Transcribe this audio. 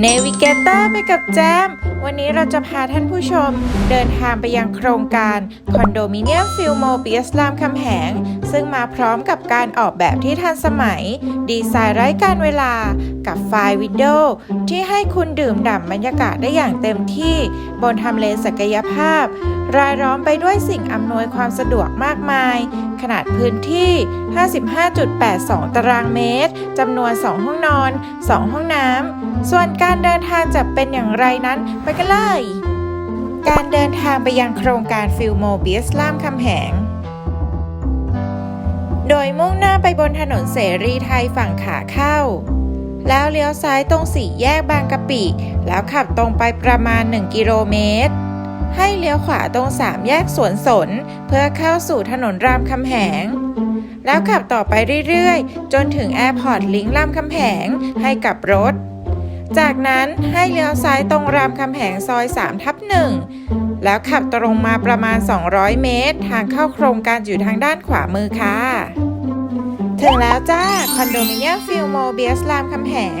เนวิเกเตอร์ไปกับแจม วันนี้เราจะพาท่านผู้ชม เดินทางไปยังโครงการคอนโดมิเนียมฟิลโมเปียสลามคำแหง ซึ่งมาพร้อมกับการออกแบบที่ทันสมัย ดีไซน์ไร้การเวลา กับไฟล์วิดโดที่ให้คุณดื่มด่ำบรรยากาศได้อย่างเต็มที่ บนทำเลศักยภาพ รายล้อมไปด้วยสิ่งอำนวยความสะดวกมากมาย ขนาดพื้นที่ 55.82 ตารางเมตร จำนวน 2 ห้องนอน 2 ห้องน้ำ ส่วนการเดินทางจะเป็นอย่างไรนั้นไปกันเลย การเดินทางไปยังโครงการฟิลโมเบียสลามคำแหง โดยมุ่งหน้าไปบนถนนเสรีไทยฝั่งขาเข้า แล้วเลี้ยวซ้ายตรงสี่แยกบางกะปิ แล้วขับตรงไปประมาณ 1 กิโลเมตร ให้เลี้ยวขวาตรงสามแยกสวนสน เพื่อเข้าสู่ถนนรามคำแหง แล้วขับต่อไปเรื่อยๆ จนถึงแอร์พอร์ตลิงก์รามคำแหงให้กลับรถ จากนั้นให้เลี้ยวซ้ายตรงรามคำแหงซอย3ทับ1แล้วขับตรงมาประมาณ 200 เมตร ทางเข้าโครงการอยู่ทางด้านขวามือค่ะ ถึงแล้วจ้า คอนโดมิเนียมฟิลโมเบียสรามคำแหง